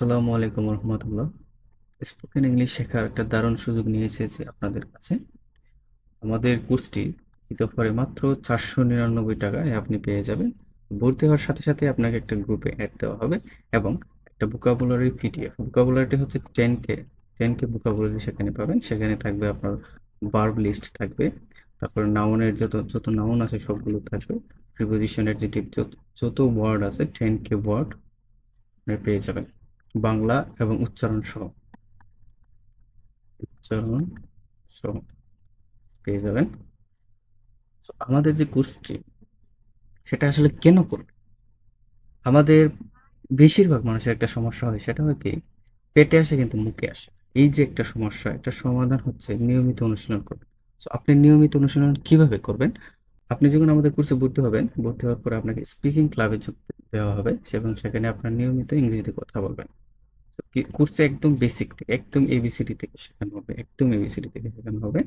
আসসালামু আলাইকুম রহমতুল্লাহ। Spoken English শেখার একটা দারুণ সুযোগ নিয়ে এসেছি আপনাদের কাছে। আমাদের কোর্সটি ইতোপরে মাত্র চারশো নিরানব্বই টাকায় আপনি পেয়ে যাবেন। ভর্তি হওয়ার সাথে সাথে আপনাকে একটা গ্রুপে অ্যাড দেওয়া হবে এবং একটা ভোকাবুলারি পিডিএফ ভোকাবুলারিটি হচ্ছে ten K ten K vocabulary সেখানে পাবেন। সেখানে থাকবে আপনার বার্ব লিস্ট থাকবে। তারপর নাউনের যত যত নাউন আছে সবগুলো থাকবে। প্রিপোজিশনের যে যত যত ওয়ার্ড আছে টেন কে ওয়ার্ড পেয়ে যাবেন। বাংলা এবং উচ্চারণ সহ। উচ্চারণ সহ। পেয়ে যাবেন। আমাদের যে কোর্সটি, সেটা আসলে কেন করবে? আমাদের বেশিরভাগ মানুষের একটা সমস্যা হয়, সেটা হয় কি, পেটে আসে কিন্তু মুখে আসে এই যে একটা সমস্যা এটা সমাধান হচ্ছে নিয়মিত অনুশীলন করবেন তো আপনি নিয়মিত অনুশীলন কীভাবে করবেন? আপনি যখন আমাদের কোর্সে ভর্তি হবেন, ভর্তি হওয়ার পরে আপনাকে স্পিকিং ক্লাবে যুক্ত দেওয়া হবে এবং সেখানে আপনার নিয়মিত ইংরেজিতে কথা বলবেন। কোর্সে একদম বেসিক থেকে, একদম এবিসিডি থেকে শেখানো হবে, একদম এবিসিডি থেকে শেখানো হবে।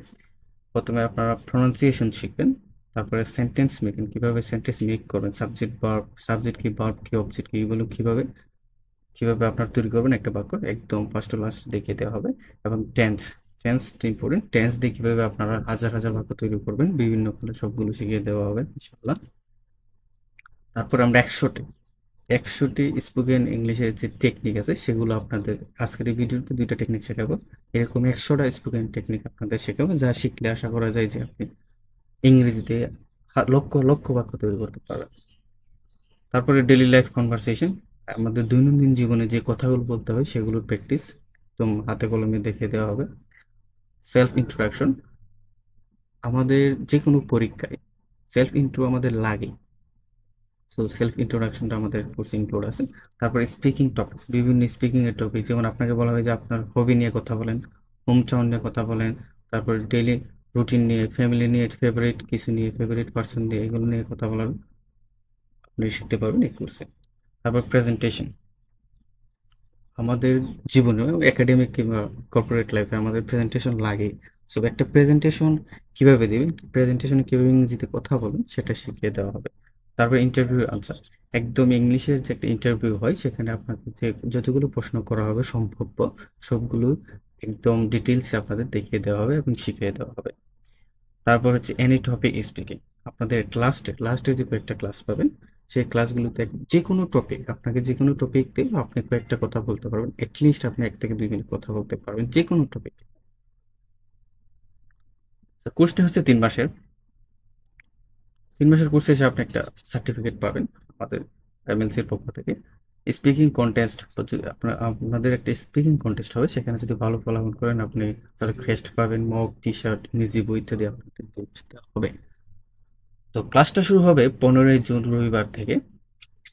প্রথমে আপনারা প্রনাউন্সিয়েশন শিখবেন, তারপরে সেন্টেন্স মেকিং কীভাবে সেন্টেন্স মেক করবেন সাবজেক্ট ভার্ব সাবজেক্ট কি ভার্ব কি অবজেক্ট কি, এগুলো কীভাবে কীভাবে আপনার তৈরি করবেন একটা বাক্য, একদম ফার্স্ট টু লাস্ট দেখিয়ে দেওয়া হবে। এবং টেন্স টেন্স ইম্পর্টেন্ট টেন্স দিয়ে কীভাবে আপনারা হাজার হাজার বাক্য তৈরি করবেন, বিভিন্ন সবগুলো শিখিয়ে দেওয়া হবে ইনশাল্লাহ তারপর আমরা একশোটি একশোটি স্পোকেন ইংলিশের যে টেকনিক আছে, সেগুলো আপনাদের আজকের এই ভিডিওতে দুইটা টেকনিক শেখাবো। এরকম একশোটা স্পোকেন টেকনিক আপনাদের শেখাবো, যা শিখলে আশা করা যায় যে আপনি ইংরেজিতে লক্ষ লক্ষ বাক্য তৈরি করতে পারবেন। তারপরে ডেলি লাইফ কনভারসেশন আমাদের দৈনন্দিন জীবনে যে কথাগুলো বলতে হয়, সেগুলোর প্র্যাকটিস একদম হাতে কলমে দেখিয়ে দেওয়া হবে। সেলফ ইন্ট্রোডাকশন আমাদের যে কোনো পরীক্ষায় সেলফ ইন্ট্রো আমাদের লাগে। সো সেলফ ইন্ট্রোডাকশনটা আমাদের কোর্সে ইনক্লুড আছে। তারপরে স্পিকিং টপিকস বিভিন্ন স্পিকিং এর টপিক যেমন আপনাকে বলা হয় যে আপনার হবি নিয়ে কথা বলেন হোম টাউন নিয়ে কথা বলেন, তারপরে ডেইলি রুটিন নিয়ে ফ্যামিলি নিয়ে ফেভারিট কিছু নিয়ে ফেভারিট পার্সন নিয়ে, এগুলো নিয়ে কথা বলার আপনি শিখতে পারবেন এই কোর্সে তারপর প্রেজেন্টেশন আমাদের জীবনে একাডেমিক কিংবা কর্পোরেট লাইফে আমাদের প্রেজেন্টেশন লাগে। সো একটা প্রেজেন্টেশন কীভাবে দিবেন প্রেজেন্টেশনে কীভাবে ইংরেজিতে কথা বলবেন সেটা শিখিয়ে দেওয়া হবে। তারপর ইন্টারভিউ আনসার একদম ইংলিশের যে একটা ইন্টারভিউ হয়, সেখানে আপনাকে যে যতগুলো প্রশ্ন করা হবে সম্ভাব্য, সবগুলো একদম ডিটেলসে আপনাদের দেখিয়ে দেওয়া হবে এবং শিখিয়ে দেওয়া হবে। তারপর হচ্ছে এনি টপিক স্পিকিং আপনাদের লাস্টে লাস্টে যে কয়েকটা ক্লাস পাবেন, সেই ক্লাসগুলোতে যে কোনো টপিক আপনাকে যে কোনো টপিক দিয়ে আপনি কয়েকটা কথা বলতে পারবেন অ্যাটলিস্ট আপনি এক থেকে দুই মিনিট কথা বলতে পারবেন, যে কোনো টপিক কোর্সটি হচ্ছে তিন মাসের। তিন মাসের কোর্স শেষে আপনি একটা সার্টিফিকেট পাবেন আমাদের এমএলসির পক্ষ থেকে। স্পিকিং কন্টেস্ট আপনার, আপনাদের একটা স্পিকিং কন্টেস্ট হবে, সেখানে যদি ভালো ফলাফল করেন, আপনি তাহলে ক্রেস্ট পাবেন মগ টি শার্ট বই ইত্যাদি আপনাদের হবে। তো ক্লাসটা শুরু হবে পনেরোই জুন রবিবার থেকে।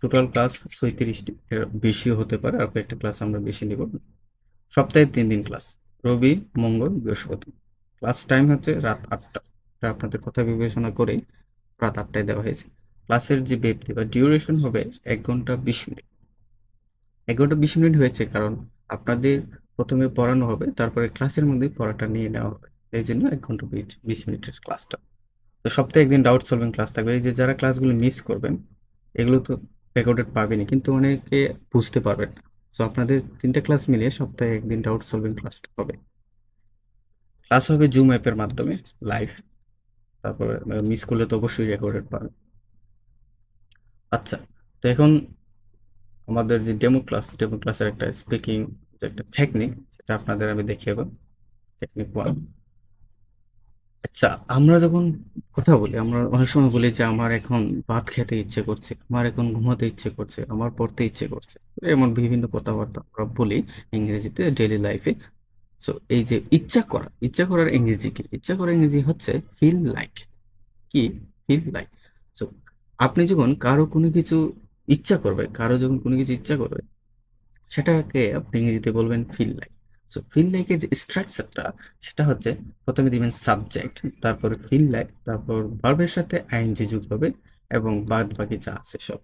টোটাল ক্লাস ছয়ত্রিশটি, এর বেশিও হতে পারে, আর কয়েকটা ক্লাস আমরা বেশি নিব। সপ্তাহে তিন দিন ক্লাস রবি, মঙ্গল, বৃহস্পতি। ক্লাস টাইম হচ্ছে রাত আটটা। আপনাদের কথা বিবেচনা করে রাত আটটায় দেওয়া হয়েছে। ক্লাসের যে ব্যক্তি বা ডিউরেশন হবে এক ঘণ্টা বিশ মিনিট। এক ঘণ্টা বিশ মিনিট হয়েছে কারণ আপনাদের প্রথমে পড়ানো হবে, তারপরে ক্লাসের মধ্যে পড়াটা নিয়ে নেওয়া হবে। এই জন্য এক ঘণ্টা বিশ বিশ মিনিটের ক্লাসটা। তো সপ্তাহে একদিন ডাউট সলভিং ক্লাস থাকবে। এই যে যারা ক্লাসগুলো মিস করবেন, এগুলো তো রেকর্ডেড পাবেনই, কিন্তু অনেকে বুঝতে পারবেন না। সো আপনাদের তিনটা ক্লাস মিলিয়ে সপ্তাহে একদিন ডাউট সলভিং ক্লাসটা হবে। ক্লাস হবে জুম অ্যাপের মাধ্যমে লাইভ তারপরে মিস করলে তো অবশ্যই রেকর্ডেড পাবেন আচ্ছা তো এখন আমাদের যে ডেমো ক্লাস ডেমো ক্লাসের একটা স্পিকিং যে একটা টেকনিক সেটা আপনাদের আমি দেখিয়ে টেকনিক ওয়ান আচ্ছা আমরা যখন কথা বলি, আমরা অনেক সময় বলি যে আমার এখন ভাত খেতে ইচ্ছে করছে, আমার এখন ঘুমাতে ইচ্ছে করছে, আমার পড়তে ইচ্ছে করছে। এমন বিভিন্ন কথাবার্তা আমরা বলি ইংরেজিতে ডেইলি লাইফে সো এই যে ইচ্ছা করা, ইচ্ছা করার ইংরেজি কি? ইচ্ছা করার ইংরেজি হচ্ছে ফিল লাইক কি? ফিল লাইক সো আপনি যখন কারও কোনো কিছু ইচ্ছা করবে, কারও যখন কোনো কিছু ইচ্ছা করবে, সেটাকে আপনি ইংরেজিতে বলবেন ফিল লাইক সো ফিল লাইকের যে স্ট্রাকচারটা সেটা হচ্ছে প্রথমে দিবেন সাবজেক্ট তারপর ফিল লাইক তারপর ভার্বের সাথে আইন আইএনজি যুক্ত হবে এবং বাদ বাকি যা আছে সব।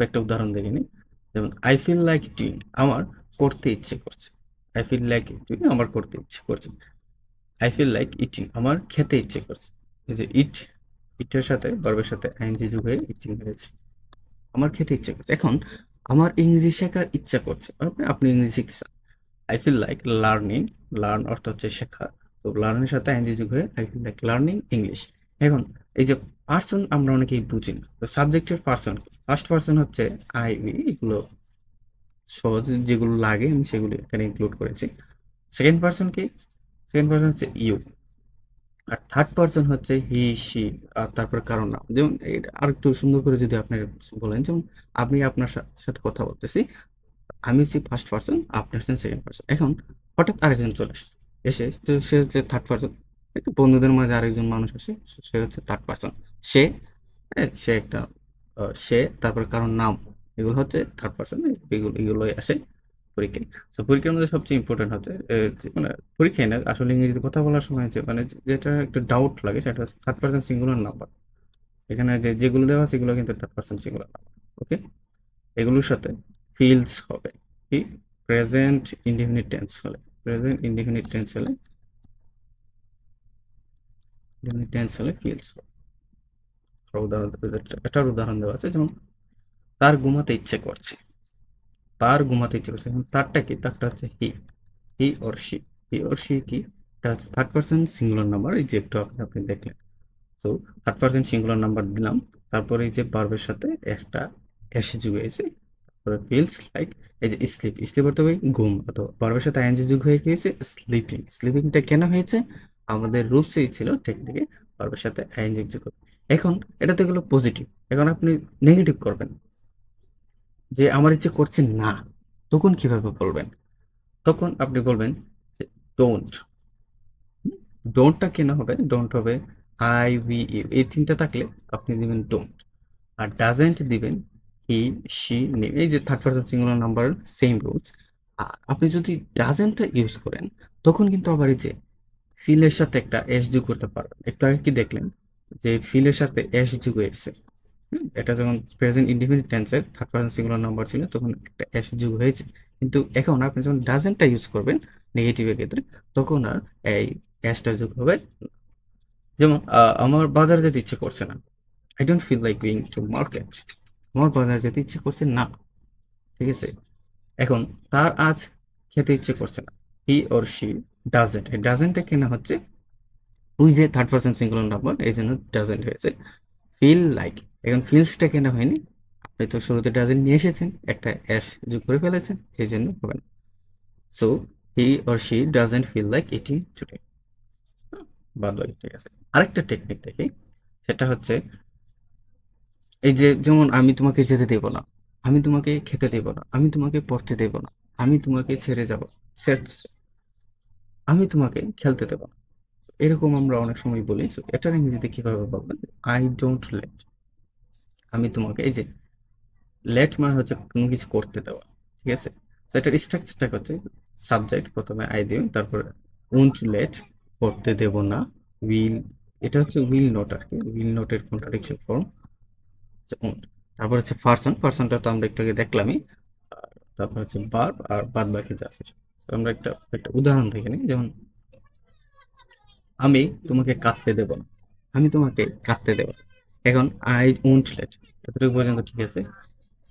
একটা উদাহরণ দেখে নিই। যেমন আই ফিল লাইক ডুইং আমার করতে ইচ্ছে করছে। আই ফিল লাইক ডুইং আমার করতে ইচ্ছে করছে আই ফিল লাইক ইটিং আমার খেতে ইচ্ছে করছে। এই যে ইট ইটের সাথে ভার্বের সাথে আইএনজি যুগ হয়ে ইটিং হয়েছে। আমার খেতে ইচ্ছে করছে। এখন আমার ইংরেজি শেখার ইচ্ছা করছে। আপনি ইংরেজি শিখতে চান I feel like learning learn অর্থ হচ্ছে শেখা। তো লার্নের সাথে আইনজি যুগ হয়ে I feel like learning English এখন এই যে পার্সন আমরা অনেকেই বুঝি না। তো সাবজেক্টের পার্সন ফার্স্ট পার্সন হচ্ছে আই উই এগুলো সহজ যেগুলো লাগে আমি সেগুলো এখানে ইনক্লুড করেছি। সেকেন্ড পার্সন কি? সেকেন্ড পার্সন হচ্ছে ইউ আর থার্ড পার্সন হচ্ছে হি সি আর তারপর কারণ নাম। যেমন আর একটু সুন্দর করে যদি আপনি বলেন যেমন আমি আপনার সাথে কথা বলতেছি আমি হচ্ছি ফার্স্ট পার্সন আপনি হচ্ছেন সেকেন্ড পার্সন এখন হঠাৎ আরেকজন চলে এসে তো সে হচ্ছে থার্ড পার্সন একটু বন্ধুদের মাঝে আরেকজন মানুষ আসে সে হচ্ছে থার্ড পার্সন সে হ্যাঁ, সে একটা সে তারপর কারণ নাম। এগুলো হচ্ছে থার্ড পার্সন এগুলো, এগুলোই আসে পরীক্ষায়। তো পরীক্ষার মধ্যে সবচেয়ে ইম্পর্টেন্ট হচ্ছে মানে পরীক্ষায় না আসলে ইংরেজিতে কথা বলার সময় যে মানে যেটা একটু ডাউট লাগে সেটা হচ্ছে থার্ড পার্সন সিঙ্গুলার নাম্বার এখানে যে, যেগুলো দেওয়া সেগুলো কিন্তু third person singular number okay এগুলোর সাথে ফিল্ডস হবে, কি? প্রেজেন্ট ইনডিফিনিট টেন্স হলে প্রেজেন্ট ইনডিফিনিট টেন্স হলে ইনডিফিনিট টেন্স হলে ফিল্ডস হবে। এটার উদাহরণ দেওয়া আছে, যেমন তার ঘুমাতে ইচ্ছে করছে। তার ঘুমাতে ইচ্ছে করছে। এখন তারটা কি? তারটা হচ্ছে he he or she he or she কি? এটা হচ্ছে থার্ড পার্সন সিঙ্গুলার নাম্বার এই যে একটু আপনি দেখলেন। তো থার্ড পার্সন সিঙ্গুলার নাম্বার দিলাম। তারপরে এই যে বার্বের সাথে একটা এসে যুগ হয়েছে। তারপরে ফিলস লাইক এই যে স্লিপ স্লিপ অর্থ ঘুম। অথবা বার্বের সাথে আইএনজি যুগ হয়ে গিয়েছে স্লিপিং স্লিপিংটা কেন হয়েছে? আমাদের রুলসেই ছিল টেকনিকে বার্বের সাথে আইএনজি যুগ। এখন এটা তো গেলো পজিটিভ এখন আপনি নেগেটিভ করবেন। যে আমার ইচ্ছে করছে না তখন কীভাবে বলবেন? তখন আপনি বলবেন যে ডোন্ট ডোন্টটা কেন হবে? ডোন্ট হবে আই উই ইউ এই তিনটা থাকলে আপনি দিবেন ডোন্ট আর ডাজেন্ট দিবেন হি শি নেম এই যে third person singular number same rules আর আপনি যদি ডাজেন্টটা ইউজ করেন তখন কিন্তু আবার এই যে ফিলের সাথে একটা এস যোগ করতে পারবেন। একটু আগে কি দেখলেন? যে ফিলের সাথে এস যোগ হুম, এটা যখন প্রেজেন্ট ইন্ডিপেন্ডেন্ট টেন্সের থার্ড পার্সন সিঙ্গুলার নাম্বার ছিল, তখন একটা এস যোগ হয়েছে। কিন্তু এখন আপনি যখন ডাজেন্টটা ইউজ করবেন নেগেটিভের ক্ষেত্রে, তখন আর এই এসটা যোগ হবে যেমন আমার বাজারে যেতে ইচ্ছে করছে না। I don't feel like going to market আমার বাজারে যেতে ইচ্ছে করছে না। ঠিক আছে? এখন তার আজ খেতে ইচ্ছে করছে না। হি অর শি ডাজেন্ট এই ডাজেন্টটা কেনা হচ্ছে, ওই যে থার্ড পার্সন সিঙ্গুলার নাম্বার এই জন্য ডাজেন্ট হয়েছে। ফিল লাইক এখন ফিলসটা কেনা হয়নি। আপনি তো শুরুতে ডাজেন্ট নিয়ে এসেছেন, একটা অ্যাশ যোগ করে ফেলেছেন, এই জন্য হবে না। So he or she doesn't feel like eating today বাদ বাকি ঠিক আছে। আরেকটা টেকনিক দেখি, সেটা হচ্ছে, এই যে যেমন আমি তোমাকে যেতে দেব না, আমি তোমাকে খেতে দেব না, আমি তোমাকে পড়তে দেব না, আমি তোমাকে ছেড়ে যাব আমি তোমাকে খেলতে দেব এরকম আমরা অনেক সময় বলি এটার ইংরেজিতে কীভাবে বলবেন? আই ডোন্ট লেট আমি তোমাকে এই যে লেট মানে হচ্ছে কোনো কিছু করতে দেওয়া, ঠিক আছে? তো এটার স্ট্রাকচারটা হচ্ছে সাবজেক্ট প্রথমে আই দিবেন তারপর উন্ট লেট করতে দেব না উইল এটা হচ্ছে উইল নট আর কি উইল নটের কন্ট্রাডিকশন ফর্ম উন্ট তারপর হচ্ছে পার্সন পার্সনটা তো আমরা একটু আগে দেখলামই তারপর হচ্ছে বার্ব আর বাদ বাকি যা আছে। আমরা একটা একটা উদাহরণ দেখে নিই, যেমন আমি তোমাকে কাঁদতে দেব না, আমি তোমাকে কাঁদতে দেব না। এখন আই উন্ট লেট এতটুকু পর্যন্ত ঠিক আছে।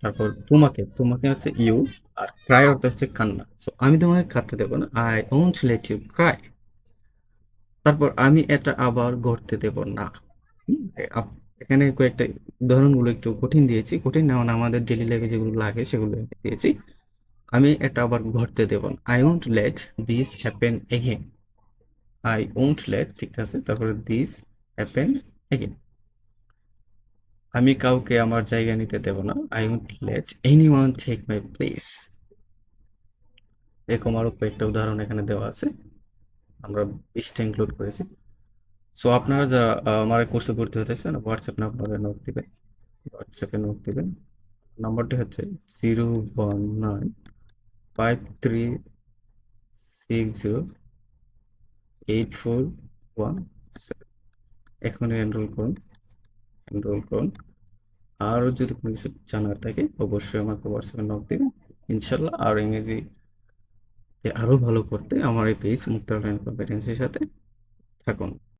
তারপর তোমাকে তোমাকে হচ্ছে ইউ আর ক্রাই অর্থ হচ্ছে কান্না। সো আমি তোমাকে কাঁদতে দেবো না। I won't let you cry তারপর আমি এটা আবার গড়তে দেব না। এখানে কয়েকটা উদাহরণগুলো একটু কঠিন দিয়েছি। কঠিন না মানে আমাদের ডেলি লাইফে যেগুলো লাগে সেগুলো দিয়েছি। আমি এটা আবার ঘটতে দেব না। I won't let this happen again I won't let ঠিক আছে? তারপরে দিস হ্যাপেন এগেন আমি কাউকে আমার জায়গা নিতে দেব না। I won't let anyone take my place এরকম আরও কয়েকটা উদাহরণ এখানে দেওয়া আছে। আমরা বিশটা ইনক্লুড করেছি। সো আপনারা যারা আমার কোর্সে ভর্তি হতে চান হোয়াটসঅ্যাপে আপনাদের নোট দিবেন। হোয়াটসঅ্যাপে নোট দিবেন। নাম্বারটি হচ্ছে zero one nine five three six zero eight four one seven এখনই এনরোল করুন। এনরোল করুন আরও যদি কোনো কিছু জানার থাকে, অবশ্যই আমাকে হোয়াটসঅ্যাপে নক দিবেন। ইনশাল্লাহ আর ইংরেজি আরও ভালো করতে আমার এই পেজ মুক্তার কম্পিটেন্সির সাথে থাকুন।